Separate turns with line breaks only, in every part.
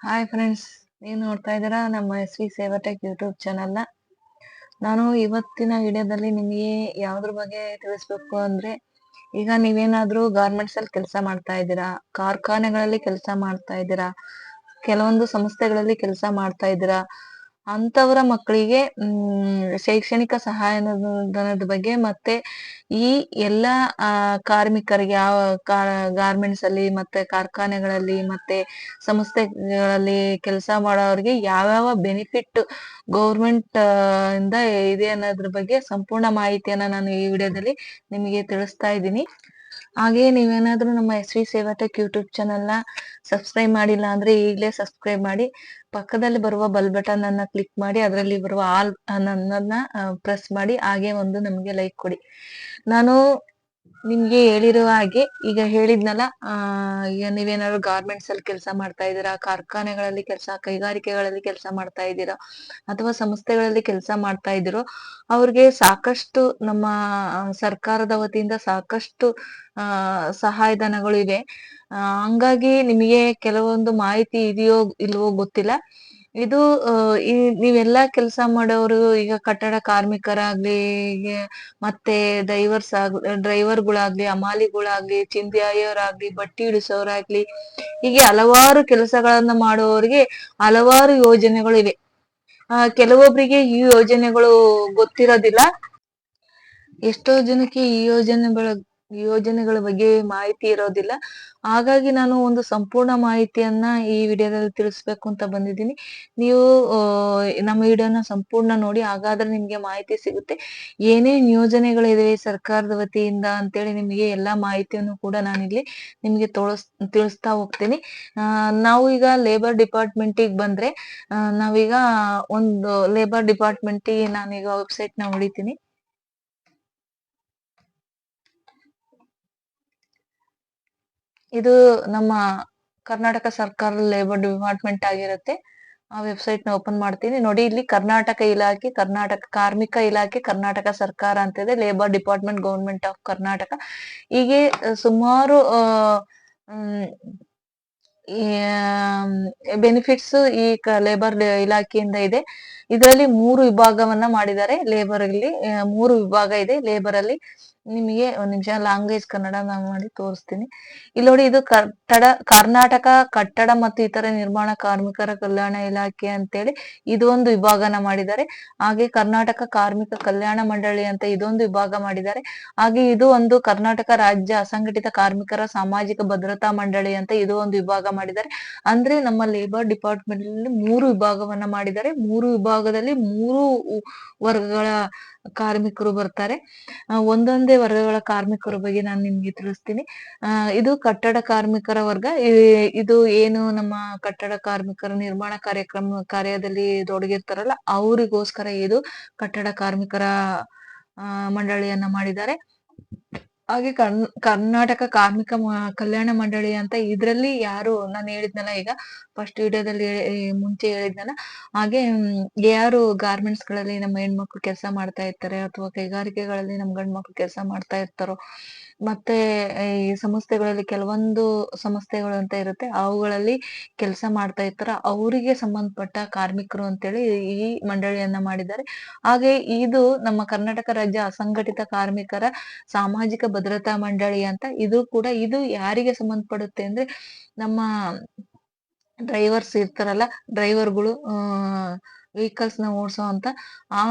Hi friends ನೀವು ನೋಡ್ತಾ ಇದ್ದೀರಾ ನಮ್ಮ ಎಸ್ ವಿ ಸೇವಾಟೆಕ್ ಯೂಟ್ಯೂಬ್ ಚಾನಲ್ನ ನಾನು ಇವತ್ತಿನ ವಿಡಿಯೋದಲ್ಲಿ ನಿಮಗೆ ಯಾವುದ್ರ ಬಗ್ಗೆ ತಿಳಿಸ್ಬೇಕು ಅಂದ್ರೆ, ಈಗ ನೀವೇನಾದ್ರೂ ಗಾರ್ಮೆಂಟ್ಸ್ ಅಲ್ಲಿ ಕೆಲಸ ಮಾಡ್ತಾ ಇದ್ದೀರಾ, ಕಾರ್ಖಾನೆಗಳಲ್ಲಿ ಕೆಲಸ ಮಾಡ್ತಾ ಇದ್ದೀರಾ, ಕೆಲವೊಂದು ಸಂಸ್ಥೆಗಳಲ್ಲಿ ಕೆಲಸ ಮಾಡ್ತಾ ಇದ್ದೀರಾ ಅಂತವರ ಮಕ್ಕಳಿಗೆ, ಹ್ಮ್, ಶೈಕ್ಷಣಿಕ ಸಹಾಯಧನದ ಬಗ್ಗೆ ಮತ್ತೆ ಈ ಎಲ್ಲಾ, ಆ, ಕಾರ್ಮಿಕರಿಗೆ ಯಾವ ಗಾರ್ಮೆಂಟ್ಸ್ ಅಲ್ಲಿ ಮತ್ತೆ ಕಾರ್ಖಾನೆಗಳಲ್ಲಿ ಮತ್ತೆ ಸಂಸ್ಥೆಗಳಲ್ಲಿ ಕೆಲಸ ಮಾಡೋರಿಗೆ ಯಾವ್ಯಾವ ಬೆನಿಫಿಟ್ ಗೌರ್ಮೆಂಟ್ ಇಂದ ಇದೆ ಅನ್ನೋದ್ರ ಬಗ್ಗೆ ಸಂಪೂರ್ಣ ಮಾಹಿತಿಯನ್ನ ನಾನು ಈ ವಿಡಿಯೋದಲ್ಲಿ ನಿಮಗೆ ತಿಳಿಸ್ತಾ ಇದ್ದೀನಿ. ಹಾಗೆ ನೀವೇನಾದ್ರೂ ನಮ್ಮ ಎಸ್ ವಿ ಸೇವಾಟೆಕ್ ಯೂಟ್ಯೂಬ್ ಚಾನಲ್ನ ಸಬ್ಸ್ಕ್ರೈಬ್ ಮಾಡಿಲ್ಲ ಅಂದ್ರೆ ಈಗಲೇ ಸಬ್ಸ್ಕ್ರೈಬ್ ಮಾಡಿ, ಪಕ್ಕದಲ್ಲಿ ಬರುವ ಬಲ್ ಬಟನ್ ಅನ್ನ ಕ್ಲಿಕ್ ಮಾಡಿ, ಅದರಲ್ಲಿ ಬರುವ ಆಲ್ ಅನ್ನೋದನ್ನ ಪ್ರೆಸ್ ಮಾಡಿ, ಹಾಗೆ ಒಂದು ನಮಗೆ ಲೈಕ್ ಕೊಡಿ. ನಾನು ನಿಮ್ಗೆ ಹೇಳಿರುವ ಹಾಗೆ ಈಗ ಹೇಳಿದ್ನಲ್ಲ ಈಗ ನೀವೇನಾದ್ರು ಗಾರ್ಮೆಂಟ್ಸ್ ಅಲ್ಲಿ ಕೆಲಸ ಮಾಡ್ತಾ ಇದ್ದೀರಾ? ಕಾರ್ಖಾನೆಗಳಲ್ಲಿ ಕೆಲಸ, ಕೈಗಾರಿಕೆಗಳಲ್ಲಿ ಕೆಲಸ ಮಾಡ್ತಾ ಇದ್ದೀರಾ? ಅಥವಾ ಸಂಸ್ಥೆಗಳಲ್ಲಿ ಕೆಲಸ ಮಾಡ್ತಾ ಇದ್ದೀರೋ? ಅವ್ರಿಗೆ ಸಾಕಷ್ಟು ನಮ್ಮ ಸರ್ಕಾರದ ವತಿಯಿಂದ ಸಾಕಷ್ಟು ಸಹಾಯಧನಗಳು ಇವೆ. ಹಂಗಾಗಿ ನಿಮಗೆ ಕೆಲವೊಂದು ಮಾಹಿತಿ ಇದೆಯೋ ಇಲ್ವೋ ಗೊತ್ತಿಲ್ಲ. ಇದು ಈ ನೀವೆಲ್ಲಾ ಕೆಲಸ ಮಾಡೋರು ಈಗ ಕಟ್ಟಡ ಕಾರ್ಮಿಕರಾಗ್ಲಿ ಮತ್ತೆ ಡ್ರೈವರ್ಸ್ ಆಗ್, ಡ್ರೈವರ್ಗಳಾಗ್ಲಿ, ಅಮಾಲಿಗಳಾಗ್ಲಿ ಚಿಂದ್ಯಾಯವರಾಗ್ಲಿ ಬಟ್ಟಿ ಇಳಿಸೋರಾಗ್ಲಿ ಹೀಗೆ ಹಲವಾರು ಕೆಲಸಗಳನ್ನ ಮಾಡುವವರಿಗೆ ಹಲವಾರು ಯೋಜನೆಗಳು ಇವೆ. ಆ ಕೆಲವೊಬ್ಬರಿಗೆ ಈ ಯೋಜನೆಗಳು ಗೊತ್ತಿರೋದಿಲ್ಲ. ಎಷ್ಟೋ ಜನಕ್ಕೆ ಈ ಯೋಜನೆಗಳ ಯೋಜನೆಗಳ ಬಗ್ಗೆ ಮಾಹಿತಿ ಇರೋದಿಲ್ಲ. ಹಾಗಾಗಿ ನಾನು ಒಂದು ಸಂಪೂರ್ಣ ಮಾಹಿತಿಯನ್ನ ಈ ವಿಡಿಯೋದಲ್ಲಿ ತಿಳಿಸ್ಬೇಕು ಅಂತ ಬಂದಿದ್ದೀನಿ. ನೀವು ನಮ್ಮ ವಿಡಿಯೋನ ಸಂಪೂರ್ಣ ನೋಡಿ, ಹಾಗಾದ್ರೆ ನಿಮ್ಗೆ ಮಾಹಿತಿ ಸಿಗುತ್ತೆ. ಏನೇನ್ ಯೋಜನೆಗಳಿವೆ ಸರ್ಕಾರದ ವತಿಯಿಂದ ಅಂತೇಳಿ ನಿಮಗೆ ಎಲ್ಲಾ ಮಾಹಿತಿಯನ್ನು ಕೂಡ ನಾನಿಲ್ಲಿ ನಿಮ್ಗೆ ತೋಳಸ್, ತಿಳಿಸ್ತಾ ಹೋಗ್ತೀನಿ. ನಾವು ಈಗ ಲೇಬರ್ ಡಿಪಾರ್ಟ್ಮೆಂಟಿಗೆ ಬಂದ್ರೆ ನಾವೀಗ ಒಂದು ಲೇಬರ್ ಡಿಪಾರ್ಟ್ಮೆಂಟಿಗೆ ನಾನೀಗ ವೆಬ್ಸೈಟ್ನ ಹೊಡಿತೀನಿ. ಇದು ನಮ್ಮ ಕರ್ನಾಟಕ ಸರ್ಕಾರ ಲೇಬರ್ ಡಿಪಾರ್ಟ್ಮೆಂಟ್ ಆಗಿರುತ್ತೆ. ಆ ವೆಬ್ಸೈಟ್ನ ಓಪನ್ ಮಾಡ್ತೀನಿ. ನೋಡಿ, ಇಲ್ಲಿ ಕರ್ನಾಟಕ ಇಲಾಖೆ, ಕರ್ನಾಟಕ ಕಾರ್ಮಿಕ ಇಲಾಖೆ, ಕರ್ನಾಟಕ ಸರ್ಕಾರ ಅಂತ ಇದೆ labour department government of Karnataka. ಹೀಗೆ ಸುಮಾರು ಬೆನಿಫಿಟ್ಸ್ ಈ ಲೇಬರ್ ಇಲಾಖೆಯಿಂದ ಇದೆ. ಇದರಲ್ಲಿ ಮೂರು ವಿಭಾಗವನ್ನ ಮಾಡಿದ್ದಾರೆ. ಲೇಬರ್ ಅಲ್ಲಿ ಮೂರು ವಿಭಾಗ ಇದೆ. ಲೇಬರ್ ಅಲ್ಲಿ ನಿಮಗೆ ಒಂದ್ ನಿಮಿಷ ಲ್ಯಾಂಗ್ವೇಜ್ ಕನ್ನಡ ನಾನು ಮಾಡಿ ತೋರಿಸ್ತೀನಿ. ಇಲ್ಲಿ ನೋಡಿ ಇದು ಕಟ್ಟಡ ಕರ್ನಾಟಕ ಕಟ್ಟಡ ಮತ್ತು ಇತರ ನಿರ್ಮಾಣ ಕಾರ್ಮಿಕರ ಕಲ್ಯಾಣ ಇಲಾಖೆ ಅಂತೇಳಿ ಇದು ಒಂದು ವಿಭಾಗನ ಮಾಡಿದ್ದಾರೆ. ಹಾಗೆ ಕರ್ನಾಟಕ ಕಾರ್ಮಿಕ ಕಲ್ಯಾಣ ಮಂಡಳಿ ಅಂತ ಇದೊಂದು ವಿಭಾಗ ಮಾಡಿದ್ದಾರೆ. ಹಾಗೆ ಇದು ಒಂದು ಕರ್ನಾಟಕ ರಾಜ್ಯ ಅಸಂಘಟಿತ ಕಾರ್ಮಿಕರ ಸಾಮಾಜಿಕ ಭದ್ರತಾ ಮಂಡಳಿ ಅಂತ ಇದು ಒಂದು ವಿಭಾಗ ಮಾಡಿದ್ದಾರೆ. ಅಂದ್ರೆ ನಮ್ಮ ಲೇಬರ್ ಡಿಪಾರ್ಟ್ಮೆಂಟ್ ಮೂರು ವಿಭಾಗವನ್ನ ಮಾಡಿದ್ದಾರೆ. ಮೂರು ವಿಭಾಗದಲ್ಲಿ ಮೂರು ವರ್ಗಗಳ ಕಾರ್ಮಿಕರು ಬರ್ತಾರೆ. ಒಂದೊಂದೇ ವರ್ಗಗಳ ಕಾರ್ಮಿಕರ ಬಗ್ಗೆ ನಾನು ನಿಮ್ಗೆ ತಿಳಿಸ್ತೀನಿ. ಇದು ಕಟ್ಟಡ ಕಾರ್ಮಿಕರ ವರ್ಗ. ಇದು ಏನು ನಮ್ಮ ಕಟ್ಟಡ ಕಾರ್ಮಿಕರ ನಿರ್ಮಾಣ ಕಾರ್ಯಕ್ರಮ, ಕಾರ್ಯದಲ್ಲಿ ತೊಡಗಿರ್ತಾರಲ್ಲ, ಅವರಿಗೋಸ್ಕರ ಇದು ಕಟ್ಟಡ ಕಾರ್ಮಿಕರ ಮಂಡಳಿಯನ್ನ ಮಾಡಿದ್ದಾರೆ. ಹಾಗೆ ಕರ್ನಾಟಕ ಕಾರ್ಮಿಕ ಕಲ್ಯಾಣ ಮಂಡಳಿ ಅಂತ ಇದ್ರಲ್ಲಿ ಯಾರು, ನಾನು ಹೇಳಿದ್ನಲ್ಲ ಈಗ ಫಸ್ಟ್ ವಿಡಿಯೋದಲ್ಲಿ ಮುಂಚೆ ಹೇಳಿದ್ನಲ್ಲ, ಹಾಗೆ ಯಾರು ಗಾರ್ಮೆಂಟ್ಸ್ಗಳಲ್ಲಿ ನಮ್ಮ ಹೆಣ್ಮಕ್ಳು ಕೆಲಸ ಮಾಡ್ತಾ ಇರ್ತಾರೆ ಅಥವಾ ಕೈಗಾರಿಕೆಗಳಲ್ಲಿ ನಮ್ ಗಂಡ್ ಮಕ್ಳು ಕೆಲಸ ಮಾಡ್ತಾ ಇರ್ತಾರೋ ಮತ್ತೆ ಈ ಸಂಸ್ಥೆಗಳಲ್ಲಿ ಕೆಲವೊಂದು ಸಂಸ್ಥೆಗಳು ಅಂತ ಇರುತ್ತೆ. ಅವುಗಳಲ್ಲಿ ಕೆಲಸ ಮಾಡ್ತಾ ಇರ್ತಾರ. ಅವರಿಗೆ ಸಂಬಂಧಪಟ್ಟ ಕಾರ್ಮಿಕರು ಅಂತೇಳಿ ಈ ಮಂಡಳಿಯನ್ನ ಮಾಡಿದ್ದಾರೆ. ಹಾಗೆ ಇದು ನಮ್ಮ ಕರ್ನಾಟಕ ರಾಜ್ಯ ಅಸಂಘಟಿತ ಕಾರ್ಮಿಕರ ಸಾಮಾಜಿಕ ಭದ್ರತಾ ಮಂಡಳಿ ಅಂತ ಇದು ಕೂಡ ಇದು ಯಾರಿಗೆ ಸಂಬಂಧಪಡುತ್ತೆ ಅಂದ್ರೆ ನಮ್ಮ ಡ್ರೈವರ್ಸ್ ಇರ್ತಾರಲ್ಲ, ಡ್ರೈವರ್ಗಳು ವೆಹಿಕಲ್ಸ್ನ ಓಡಿಸೋ ಅಂತ ಆ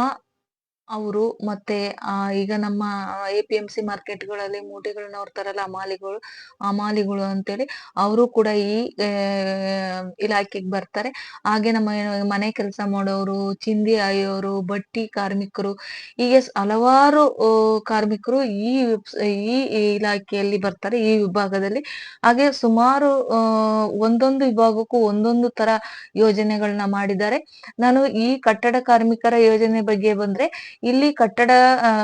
ಅವರು ಮತ್ತೆ, ಆ, ಈಗ ನಮ್ಮ ಎ ಪಿ ಎಂ ಸಿ ಮಾರ್ಕೆಟ್ಗಳಲ್ಲಿ ಮೂಟೆಗಳನ್ನ ಹೊರ್ತಾರಲ್ಲ ಅಮಾಲಿಗಳು ಅಮಾಲಿಗಳು ಅಂತೇಳಿ ಅವರು ಕೂಡ ಈ ಇಲಾಖೆಗೆ ಬರ್ತಾರೆ. ಹಾಗೆ ನಮ್ಮ ಮನೆ ಕೆಲಸ ಮಾಡೋರು, ಚಿಂದಿ ಆಯೋರು, ಬಟ್ಟಿ ಕಾರ್ಮಿಕರು ಹೀಗೆ ಹಲವಾರು ಕಾರ್ಮಿಕರು ಈ ಈ ಇಲಾಖೆಯಲ್ಲಿ ಬರ್ತಾರೆ, ಈ ವಿಭಾಗದಲ್ಲಿ. ಹಾಗೆ ಸುಮಾರು ಒಂದೊಂದು ವಿಭಾಗಕ್ಕೂ ಒಂದೊಂದು ತರ ಯೋಜನೆಗಳನ್ನ ಮಾಡಿದ್ದಾರೆ. ನಾನು ಈ ಕಟ್ಟಡ ಕಾರ್ಮಿಕರ ಯೋಜನೆ ಬಗ್ಗೆ ಬಂದ್ರೆ ಇಲ್ಲಿ ಕಟ್ಟಡ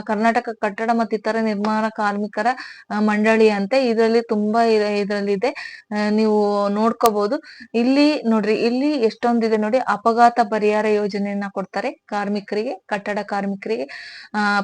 ಕರ್ನಾಟಕ ಕಟ್ಟಡ ಮತ್ತು ಇತರ ನಿರ್ಮಾಣ ಕಾರ್ಮಿಕರ ಮಂಡಳಿ ಅಂತ ಇದರಲ್ಲಿ ತುಂಬಾ ಇದರಲ್ಲಿದೆ. ನೀವು ನೋಡ್ಕೋಬಹುದು ಇಲ್ಲಿ ನೋಡ್ರಿ, ಇಲ್ಲಿ ಎಷ್ಟೊಂದಿದೆ ನೋಡಿ, ಅಪಘಾತ ಪರಿಹಾರ ಯೋಜನೆಯನ್ನ ಕೊಡ್ತಾರೆ ಕಾರ್ಮಿಕರಿಗೆ, ಕಟ್ಟಡ ಕಾರ್ಮಿಕರಿಗೆ.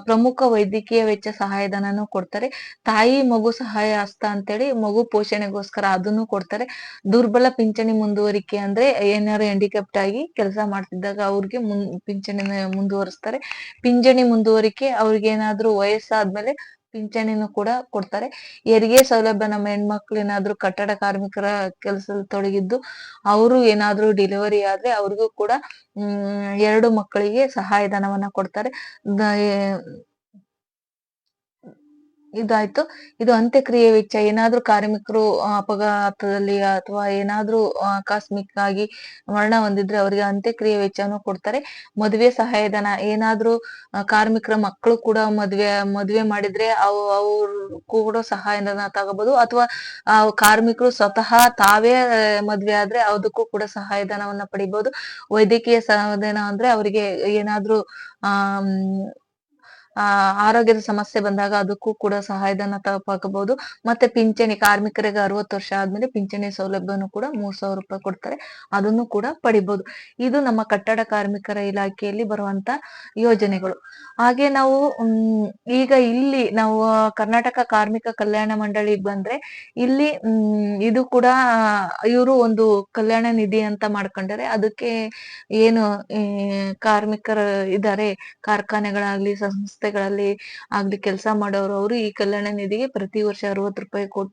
ಪ್ರಮುಖ ವೈದ್ಯಕೀಯ ವೆಚ್ಚ ಸಹಾಯಧನನು ಕೊಡ್ತಾರೆ. ತಾಯಿ ಮಗು ಸಹಾಯ ಹಸ್ತ ಅಂತೇಳಿ ಮಗು ಪೋಷಣೆಗೋಸ್ಕರ ಅದನ್ನು ಕೊಡ್ತಾರೆ. ದುರ್ಬಲ ಪಿಂಚಣಿ ಮುಂದುವರಿಕೆ ಅಂದ್ರೆ ಏನಾರು ಹ್ಯಾಂಡಿಕ್ಯಾಪ್ಟ್ ಆಗಿ ಕೆಲಸ ಮಾಡ್ತಿದ್ದಾಗ ಅವ್ರಿಗೆ ಮುನ್ ಪಿಂಚಣಿ ಮುಂದುವರಿಸ್ತಾರೆ. ಪಿಂಚಣಿ ಮುಂದುವರಿಕೆ, ಅವ್ರಿಗೆ ಏನಾದ್ರೂ ವಯಸ್ಸಾದ್ಮೇಲೆ ಪಿಂಚಣಿನೂ ಕೂಡ ಕೊಡ್ತಾರೆ. ಹೆರಿಗೆ ಸೌಲಭ್ಯ ನಮ್ಮ ಹೆಣ್ಮಕ್ಳು ಏನಾದ್ರು ಕಟ್ಟಡ ಕಾರ್ಮಿಕರ ಕೆಲಸದಲ್ಲಿ ತೊಡಗಿದ್ದು, ಅವರು ಏನಾದ್ರೂ ಡೆಲಿವರಿ ಆದ್ರೆ ಅವ್ರಿಗೂ ಕೂಡ, ಹ್ಮ್, ಎರಡು ಮಕ್ಕಳಿಗೆ ಸಹಾಯಧನವನ್ನ ಕೊಡ್ತಾರೆ. ಇದಾಯ್ತು. ಇದು ಅಂತ್ಯಕ್ರಿಯೆ ವೆಚ್ಚ, ಏನಾದ್ರೂ ಕಾರ್ಮಿಕರು ಅಪಘಾತದಲ್ಲಿ ಅಥವಾ ಏನಾದ್ರೂ ಆಕಸ್ಮಿಕ ಆಗಿ ಮರಣ ಹೊಂದಿದ್ರೆ ಅವರಿಗೆ ಅಂತ್ಯಕ್ರಿಯೆ ವೆಚ್ಚನೂ ಕೊಡ್ತಾರೆ. ಮದುವೆ ಸಹಾಯಧನ, ಏನಾದ್ರೂ ಕಾರ್ಮಿಕರ ಮಕ್ಕಳು ಕೂಡ ಮದ್ವೆ ಮದ್ವೆ ಮಾಡಿದ್ರೆ ಅವ್ ಅವ್ರು ಕೂಡ ಸಹಾಯಧನ ತಗೋಬಹುದು ಅಥವಾ ಕಾರ್ಮಿಕರು ಸ್ವತಃ ತಾವೇ ಮದ್ವೆ ಆದ್ರೆ ಅದಕ್ಕೂ ಕೂಡ ಸಹಾಯಧನವನ್ನ ಪಡಿಬಹುದು ವೈದ್ಯಕೀಯ ಸಹಾಯಧನ ಅಂದ್ರೆ ಅವರಿಗೆ ಏನಾದ್ರೂ, ಆ ಆ, ಆರೋಗ್ಯದ ಸಮಸ್ಯೆ ಬಂದಾಗ ಅದಕ್ಕೂ ಕೂಡ ಸಹಾಯಧನ ತಪ್ಪಾಕಬಹುದು ಮತ್ತೆ ಪಿಂಚಣಿ, ಕಾರ್ಮಿಕರಿಗೆ ಅರವತ್ತು ವರ್ಷ ಆದ್ಮೇಲೆ ಪಿಂಚಣಿ ಸೌಲಭ್ಯನು ಕೂಡ ಮೂರ್ ಸಾವಿರ ರೂಪಾಯಿ ಕೊಡ್ತಾರೆ. ಅದನ್ನು ಕೂಡ ಪಡಿಬಹುದು. ಇದು ನಮ್ಮ ಕಟ್ಟಡ ಕಾರ್ಮಿಕರ ಇಲಾಖೆಯಲ್ಲಿ ಬರುವಂತ ಯೋಜನೆಗಳು. ಹಾಗೆ ನಾವು ಈಗ ಇಲ್ಲಿ ನಾವು ಕರ್ನಾಟಕ ಕಾರ್ಮಿಕ ಕಲ್ಯಾಣ ಮಂಡಳಿಗೆ ಬಂದ್ರೆ ಇಲ್ಲಿ ಇದು ಕೂಡ, ಇವರು ಒಂದು ಕಲ್ಯಾಣ ನಿಧಿ ಅಂತ ಮಾಡ್ಕೊಂಡರೆ ಅದಕ್ಕೆ ಏನು ಕಾರ್ಮಿಕರು ಇದ್ದಾರೆ ಕಾರ್ಖಾನೆಗಳಾಗ್ಲಿ ಸಂಸ್ಥೆಗಳಲ್ಲಿ ಆಗ್ಲಿ ಕೆಲಸ ಮಾಡೋರು ಅವರು ಈ ಕಲ್ಯಾಣ ನಿಧಿಗೆ ಪ್ರತಿ ವರ್ಷ ಅರವತ್ತು ರೂಪಾಯಿ ಕೊಟ್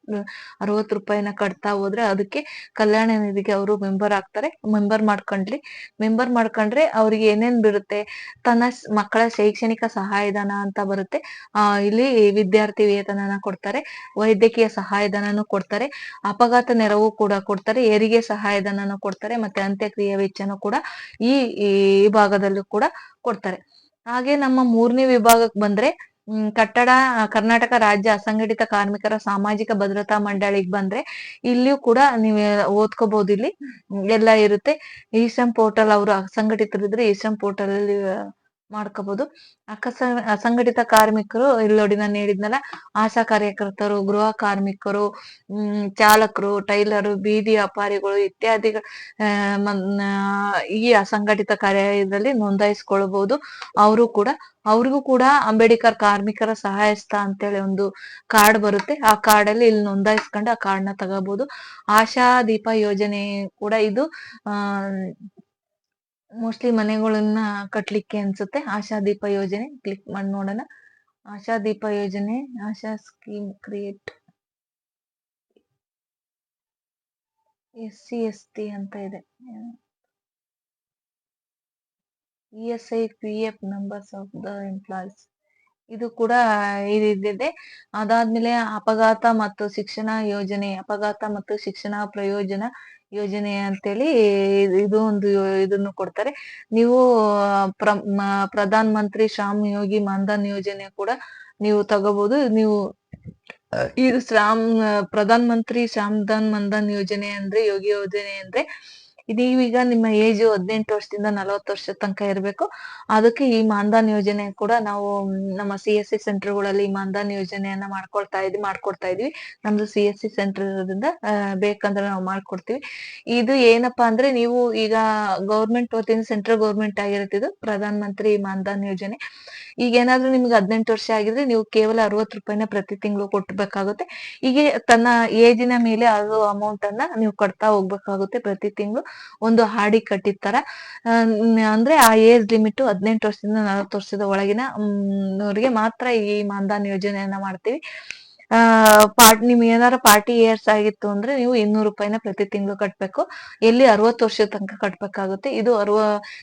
ಅರವತ್ ರೂಪಾಯಿನ ಕಟ್ತಾ ಹೋದ್ರೆ ಅದಕ್ಕೆ ಕಲ್ಯಾಣ ನಿಧಿಗೆ ಅವರು ಮೆಂಬರ್ ಆಗ್ತಾರೆ. ಮೆಂಬರ್ ಮಾಡ್ಕೊಂಡ್ಲಿ. ಮೆಂಬರ್ ಮಾಡ್ಕೊಂಡ್ರೆ ಅವ್ರಿಗೆ ಏನೇನ್ ಬಿಡುತ್ತೆ ತನ್ನ ಮಕ್ಕಳ ಶೈಕ್ಷಣಿಕ ಸಹಾಯಧನ ಅಂತ ಬರುತ್ತೆ. ಆ, ಇಲ್ಲಿ ವಿದ್ಯಾರ್ಥಿ ವೇತನನ ಕೊಡ್ತಾರೆ. ವೈದ್ಯಕೀಯ ಸಹಾಯಧನನು ಕೊಡ್ತಾರೆ. ಅಪಘಾತ ನೆರವು ಕೂಡ ಕೊಡ್ತಾರೆ. ಹೆರಿಗೆ ಸಹಾಯಧನನು ಕೊಡ್ತಾರೆ. ಮತ್ತೆ ಅಂತ್ಯಕ್ರಿಯೆ ವೆಚ್ಚನೂ ಕೂಡ ಈ ಈ ಭಾಗದಲ್ಲೂ ಕೂಡ ಕೊಡ್ತಾರೆ. ಹಾಗೆ ನಮ್ಮ ಮೂರನೇ ವಿಭಾಗಕ್ಕೆ ಬಂದ್ರೆ ಕಟ್ಟಡ ಕರ್ನಾಟಕ ರಾಜ್ಯ ಅಸಂಘಟಿತ ಕಾರ್ಮಿಕರ ಸಾಮಾಜಿಕ ಭದ್ರತಾ ಮಂಡಳಿಗೆ ಬಂದ್ರೆ ಇಲ್ಲಿಯೂ ಕೂಡ ನೀವು ಓದ್ಕೋಬಹುದು ಇಲ್ಲಿ ಎಲ್ಲ ಇರುತ್ತೆ. ಈ ಶ್ರಮ್ ಪೋರ್ಟಲ್ ಅವರು ಅಸಂಘಟಿತರಿದ್ರೆ ಈ ಶ್ರಮ್ ಪೋರ್ಟಲ್ ಅಲ್ಲಿ ಮಾಡ್ಕೋಬಹುದು ಅಕಸ, ಅಸಂಘಟಿತ ಕಾರ್ಮಿಕರು ಇಲ್ಲಿ ನೋಡಿ ನಾನು ಹೇಳಿದ್ನಲ್ಲ ಆಶಾ ಕಾರ್ಯಕರ್ತರು, ಗೃಹ ಕಾರ್ಮಿಕರು, ಹ್ಮ್, ಚಾಲಕರು, ಟೈಲರು, ಬೀದಿ ವ್ಯಾಪಾರಿಗಳು ಇತ್ಯಾದಿ ಈ ಅಸಂಘಟಿತ ಕಾರ್ಯದಲ್ಲಿ ನೋಂದಾಯಿಸ್ಕೊಳ್ಬಹುದು ಅವರು ಕೂಡ, ಅವ್ರಿಗೂ ಕೂಡ ಅಂಬೇಡ್ಕರ್ ಕಾರ್ಮಿಕರ ಸಹಾಯಸ್ಥ ಅಂತೇಳಿ ಒಂದು ಕಾರ್ಡ್ ಬರುತ್ತೆ. ಆ ಕಾರ್ಡ್ ಅಲ್ಲಿ ಇಲ್ಲಿ ನೋಂದಾಯಿಸ್ಕೊಂಡು ಆ ಕಾರ್ಡ್ನ ತಗೋಬಹುದು ಆಶಾ ದೀಪ ಯೋಜನೆ ಕೂಡ ಇದು, ಆ ಮೋಸ್ಟ್ಲಿ ಮನೆಗಳನ್ನ ಕಟ್ಲಿಕ್ಕೆ ಅನ್ಸುತ್ತೆ. ಆಶಾ ದೀಪ ಯೋಜನೆ ಕ್ಲಿಕ್ ಮಾಡಿ ನೋಡೋಣ. ಆಶಾ ದೀಪ ಯೋಜನೆ, Asha scheme create. S C S T ಅಂತ ಇದೆ. E S I P F numbers of the employees. ಇದು ಕೂಡ ಇದಿದೆ ಅದಾದ್ಮೇಲೆ ಅಪಘಾತ ಮತ್ತು ಶಿಕ್ಷಣ ಯೋಜನೆ, ಅಪಘಾತ ಮತ್ತು ಶಿಕ್ಷಣ ಪ್ರಯೋಜನ ಯೋಜನೆ ಅಂತೇಳಿ ಇದು ಒಂದು ಇದನ್ನು ಕೊಡ್ತಾರೆ. ನೀವು ಪ್ರ ಮಂತ್ರಿ ಶ್ರಮ್ ಯೋಗಿ ಮಾನ್ಧನ್ ಯೋಜನೆ ಕೂಡ ನೀವು ತಗೋಬಹುದು ನೀವು ಈ ಶ್ರಾಮ್, ಪ್ರಧಾನ ಮಂತ್ರಿ ಶ್ರಮ್ ಧನ್ ಮನ್ಧನ್ ಯೋಜನೆ ಅಂದ್ರೆ ಯೋಗಿ ಯೋಜನೆ ಅಂದ್ರೆ ನೀವೀಗ ನಿಮ್ಮ ಏಜ್ ಹದಿನೆಂಟು ವರ್ಷದಿಂದ ನಲವತ್ತು ವರ್ಷದ ತನಕ ಇರಬೇಕು. ಅದಕ್ಕೆ ಈ ಮಾನ್ದಾನ್ ಯೋಜನೆ ಕೂಡ ನಾವು, ನಮ್ಮ ಸಿ ಎಸ್ ಸಿ ಸೆಂಟರ್ಗಳಲ್ಲಿ ಈ ಮಾನ್ದಾನ್ ಯೋಜನೆಯನ್ನ ಮಾಡ್ಕೊಳ್ತಾ ಇದ್ವಿ ಮಾಡ್ಕೊಡ್ತಾ ಇದ್ವಿ. ನಮ್ದು ಸಿ ಎಸ್ ಸಿ ಸೆಂಟರ್ ಇರೋದ್ರಿಂದ ಬೇಕಂದ್ರೆ ನಾವು ಮಾಡ್ಕೊಡ್ತೀವಿ. ಇದು ಏನಪ್ಪಾ ಅಂದ್ರೆ ನೀವು ಈಗ ಗೌರ್ಮೆಂಟ್ ವತಿಯಿಂದ ಸೆಂಟ್ರಲ್ ಗೌರ್ಮೆಂಟ್ ಆಗಿರುತ್ತೆ ಪ್ರಧಾನ ಮಂತ್ರಿ ಮಾನ್ದಾನ್ ಯೋಜನೆ. ಈಗ ಏನಾದ್ರೂ ನಿಮ್ಗೆ ಹದಿನೆಂಟು ವರ್ಷ ಆಗಿದ್ರೆ ನೀವು ಕೇವಲ ಅರವತ್ತು ರೂಪಾಯಿನ ಪ್ರತಿ ತಿಂಗಳು ಕೊಟ್ಟಬೇಕಾಗುತ್ತೆ ಹೀಗೆ ತನ್ನ ಏಜಿನ ಮೇಲೆ ಅದು ಅಮೌಂಟ್ ಅನ್ನ ನೀವು ಕಟ್ತಾ ಹೋಗ್ಬೇಕಾಗುತ್ತೆ ಪ್ರತಿ ತಿಂಗಳು. ಒಂದು ಹಾಡಿ ಕಟ್ಟಿರ್ತಾರ. ಅಂದ್ರೆ ಆ ಏಜ್ ಲಿಮಿಟ್ ಹದಿನೆಂಟು ವರ್ಷದಿಂದ ನಲವತ್ತು ವರ್ಷದ ಒಳಗಿನ ಅವ್ರಿಗೆ ಮಾತ್ರ ಈ ಮಾನ್ಧನ್ ಯೋಜನೆಯನ್ನ ಮಾಡ್ತೀವಿ. ಆ, ಪಾರ್ಟ್, ನಿಮ್ ಏನಾರ ಪಾರ್ಟಿ ಇಯರ್ಸ್ ಆಗಿತ್ತು ಅಂದ್ರೆ ನೀವು ಇನ್ನೂರು ರೂಪಾಯಿನ ಪ್ರತಿ ತಿಂಗಳು ಕಟ್ಬೇಕು. ಎಲ್ಲಿ ಅರವತ್ತು ವರ್ಷದ ತನಕ ಕಟ್ಬೇಕಾಗುತ್ತೆ. ಇದು ಅರವ,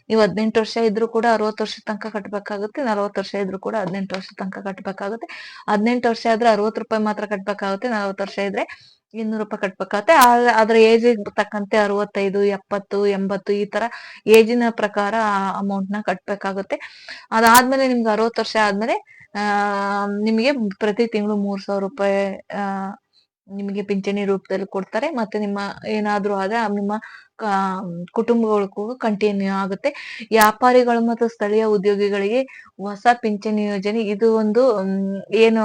ನೀವು ಹದಿನೆಂಟು ವರ್ಷ ಇದ್ರು ಕೂಡ ಅರವತ್ತು ವರ್ಷದ ತನಕ ಕಟ್ಬೇಕಾಗುತ್ತೆ. ನಲವತ್ತು ವರ್ಷ ಇದ್ರು ಕೂಡ ಹದಿನೆಂಟು ವರ್ಷದ ತನಕ ಕಟ್ಬೇಕಾಗುತ್ತೆ. ಹದಿನೆಂಟು ವರ್ಷ ಆದ್ರೆ ಅರವತ್ತು ರೂಪಾಯಿ ಮಾತ್ರ ಕಟ್ಬೇಕಾಗುತ್ತೆ. ನಲವತ್ತು ವರ್ಷ ಇದ್ರೆ ಇನ್ನೂರು ರೂಪಾಯಿ ಕಟ್ಬೇಕಾಗತ್ತೆ. ಅದ್ರ ಏಜ್ ತಕ್ಕಂತೆ ಅರವತ್ತೈದು, ಎಪ್ಪತ್ತು, ಎಂಬತ್ತು ಈ ತರ ಏಜಿನ ಪ್ರಕಾರ ಅಮೌಂಟ್ನ ಕಟ್ಬೇಕಾಗುತ್ತೆ. ಅದಾದ್ಮೇಲೆ ನಿಮ್ಗೆ ಅರವತ್ತು ವರ್ಷ ಆದ್ಮೇಲೆ ನಿಮಗೆ ಪ್ರತಿ ತಿಂಗಳು ಮೂರ್ ಸಾವಿರ ರೂಪಾಯಿ ನಿಮಗೆ ಪಿಂಚಣಿ ರೂಪದಲ್ಲಿ ಕೊಡ್ತಾರೆ. ಮತ್ತೆ ನಿಮ್ಮ ಏನಾದ್ರೂ ಆದ್ರೆ ನಿಮ್ಮ ಕುಟುಂಬಗಳಿಗೂ ಕಂಟಿನ್ಯೂ ಆಗುತ್ತೆ. ವ್ಯಾಪಾರಿಗಳು ಮತ್ತು ಸ್ಥಳೀಯ ಉದ್ಯೋಗಿಗಳಿಗೆ ಹೊಸ ಪಿಂಚಣಿ ಯೋಜನೆ. ಇದು ಒಂದು ಏನು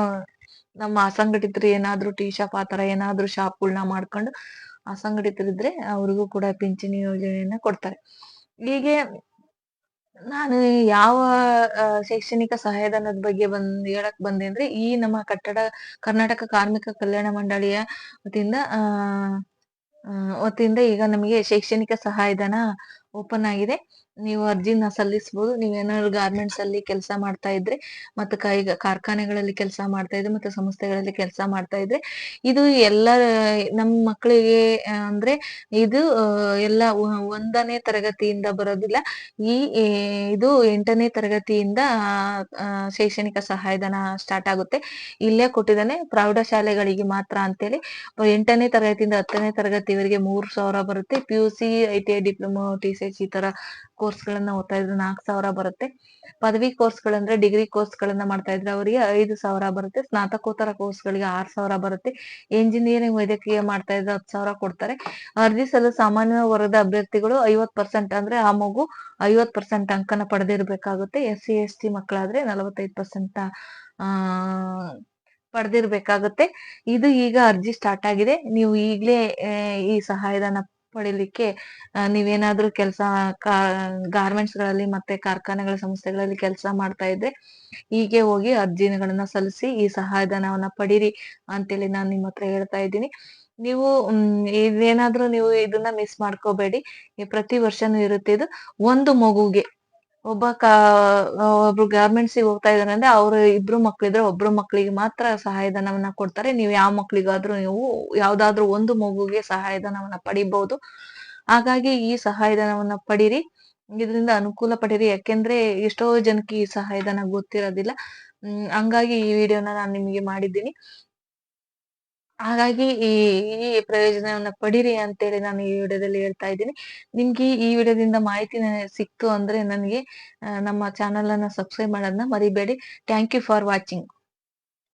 ನಮ್ಮ ಅಸಂಘಟಿತರು ಏನಾದ್ರೂ ಟೀ ಶಾಪ್ ಆತರ ಏನಾದ್ರು ಶಾಪ್ಗಳನ್ನ ಮಾಡ್ಕೊಂಡು ಅಸಂಘಟಿತರಿದ್ರೆ ಅವ್ರಿಗೂ ಕೂಡ ಪಿಂಚಣಿ ಯೋಜನೆಯನ್ನ ಕೊಡ್ತಾರೆ. ಹೀಗೆ ನಾನು ಯಾವ ಶೈಕ್ಷಣಿಕ ಸಹಾಯಧನದ ಬಗ್ಗೆ ಬಂದ್, ಹೇಳಕ್ ಬಂದೆ ಅಂದ್ರೆ ಈ ನಮ್ಮ ಕಟ್ಟಡ, ಕರ್ನಾಟಕ ಕಾರ್ಮಿಕ ಕಲ್ಯಾಣ ಮಂಡಳಿಯ ವತಿಯಿಂದ ಆ, ವತಿಯಿಂದ ಈಗ ನಮಗೆ ಶೈಕ್ಷಣಿಕ ಸಹಾಯಧನ ಓಪನ್ ಆಗಿದೆ. ನೀವು ಅರ್ಜಿನ ಸಲ್ಲಿಸಬಹುದು. ನೀವೇನಾದ್ರು ಗಾರ್ಮೆಂಟ್ಸ್ ಅಲ್ಲಿ ಕೆಲಸ ಮಾಡ್ತಾ ಇದ್ರೆ ಮತ್ತೆ ಕೈ ಕಾರ್ಖಾನೆಗಳಲ್ಲಿ ಕೆಲಸ ಮಾಡ್ತಾ ಇದ್ರೆ ಮತ್ತೆ ಸಂಸ್ಥೆಗಳಲ್ಲಿ ಕೆಲಸ ಮಾಡ್ತಾ ಇದ್ರೆ ಇದು ಎಲ್ಲ, ನಮ್ಮ ಮಕ್ಕಳಿಗೆ, ಅಂದ್ರೆ ಇದು ಎಲ್ಲ ಒಂದನೇ ತರಗತಿಯಿಂದ ಬರೋದಿಲ್ಲ. ಈ ಇದು ಎಂಟನೇ ತರಗತಿಯಿಂದ ಶೈಕ್ಷಣಿಕ ಸಹಾಯಧನ ಸ್ಟಾರ್ಟ್ ಆಗುತ್ತೆ. ಇಲ್ಲೇ ಕೊಟ್ಟಿದ್ದಾನೆ ಪ್ರೌಢಶಾಲೆಗಳಿಗೆ ಮಾತ್ರ ಅಂತೇಳಿ. ಎಂಟನೇ ತರಗತಿಯಿಂದ ಹತ್ತನೇ ತರಗತಿವರೆಗೆ ಮೂರ್ ಸಾವಿರ ಬರುತ್ತೆ. P U C I T I diploma T C ಈ ತರ ಕೋರ್ಸ್ ಗಳನ್ನ ಓದ್ತಾ ಇದ್ರೆ ನಾಲ್ಕು ಸಾವಿರ ಬರುತ್ತೆ. ಪದವಿ ಕೋರ್ಸ್ ಗಳಂದ್ರೆ ಡಿಗ್ರಿ ಕೋರ್ಸ್ ಗಳನ್ನ ಮಾಡ್ತಾ ಇದ್ರೆ ಅವರಿಗೆ ಐದು ಸಾವಿರ ಬರುತ್ತೆ. ಸ್ನಾತಕೋತ್ತರ ಕೋರ್ಸ್ ಗಳಿಗೆ ಆರ್ ಸಾವಿರ ಬರುತ್ತೆ. ಎಂಜಿನಿಯರಿಂಗ್ ವೈದ್ಯಕೀಯ ಮಾಡ್ತಾ ಇದ್ರೆ ಹತ್ತು ಸಾವಿರ ಕೊಡ್ತಾರೆ. ಅರ್ಜಿ ಸಲ್ಲಿಸಲು ಸಾಮಾನ್ಯ ವರ್ಗದ ಅಭ್ಯರ್ಥಿಗಳು ಐವತ್ ಪರ್ಸೆಂಟ್ ಅಂದ್ರೆ ಆ ಮಗು ಐವತ್ ಪರ್ಸೆಂಟ್ ಅಂಕನ ಪಡೆದಿರ್ಬೇಕಾಗುತ್ತೆ. ಎಸ್ ಸಿ, ಎಸ್ ಟಿ ಮಕ್ಕಳಾದ್ರೆ ನಲವತ್ತೈದು ಪರ್ಸೆಂಟ್ ಆ, ಪಡೆದಿರ್ಬೇಕಾಗುತ್ತೆ. ಇದು ಈಗ ಅರ್ಜಿ ಸ್ಟಾರ್ಟ್ ಆಗಿದೆ. ನೀವು ಈಗ್ಲೇ ಈ ಸಹಾಯಧನ ಪಡಿಲಿಕ್ಕೆ ನೀವೇನಾದ್ರೂ ಕೆಲಸ ಗಾರ್ಮೆಂಟ್ಸ್ಗಳಲ್ಲಿ ಮತ್ತೆ ಕಾರ್ಖಾನೆಗಳ ಸಂಸ್ಥೆಗಳಲ್ಲಿ ಕೆಲಸ ಮಾಡ್ತಾ ಇದ್ರೆ, ಹೀಗೆ ಹೋಗಿ ಅರ್ಜಿಗಳನ್ನ ಸಲ್ಲಿಸಿ ಈ ಸಹಾಯಧನವನ್ನ ಪಡೀರಿ ಅಂತೇಳಿ ನಾನು ನಿಮ್ಮ ಹತ್ರ ಹೇಳ್ತಾ ಇದ್ದೀನಿ. ನೀವು ಇದೇನಾದ್ರೂ ನೀವು ಇದನ್ನ ಮಿಸ್ ಮಾಡ್ಕೋಬೇಡಿ. ಪ್ರತಿ ವರ್ಷನೂ ಇರುತ್ತೆ ಇದು. ಒಂದು ಮಗುಗೆ ಒಬ್ಬ ಕಾ ಒಬ್ರು ಗಾರ್ಮೆಂಟ್ಸ್ ಹೋಗ್ತಾ ಇದಾರೆ ಅಂದ್ರೆ ಅವ್ರ ಇಬ್ರು ಮಕ್ಳಿದ್ರೆ ಒಬ್ರು ಮಕ್ಳಿಗೆ ಮಾತ್ರ ಸಹಾಯಧನವನ್ನ ಕೊಡ್ತಾರೆ. ನೀವು ಯಾವ ಮಕ್ಳಿಗಾದ್ರೂ ನೀವು ಯಾವ್ದಾದ್ರು ಒಂದು ಮಗುಗೆ ಸಹಾಯಧನವನ್ನ ಪಡಿಬಹುದು. ಹಾಗಾಗಿ ಈ ಸಹಾಯಧನವನ್ನ ಪಡೀರಿ. ಇದರಿಂದ ಅನುಕೂಲ ಪಡೀರಿ. ಯಾಕೆಂದ್ರೆ ಎಷ್ಟೋ ಜನಕ್ಕೆ ಈ ಸಹಾಯಧನ ಗೊತ್ತಿರೋದಿಲ್ಲ. ಹಂಗಾಗಿ ಈ ವಿಡಿಯೋನ ನಾನು ನಿಮಗೆ ಮಾಡಿದ್ದೀನಿ. ಹಾಗಾಗಿ ಈ ಈ ಪ್ರಯೋಜನವನ್ನ ಪಡೀರಿ ಅಂತೇಳಿ ನಾನು ಈ ವಿಡಿಯೋದಲ್ಲಿ ಹೇಳ್ತಾ ಇದ್ದೀನಿ. ನಿಮ್ಗೆ ಈ ವಿಡಿಯೋದಿಂದ ಮಾಹಿತಿ ಸಿಕ್ತು ಅಂದ್ರೆ ನನಗೆ ನಮ್ಮ ಚಾನಲ್ ಅನ್ನ ಸಬ್ಸ್ಕ್ರೈಬ್ ಮಾಡೋದನ್ನ ಮರಿಬೇಡಿ. Thank you for watching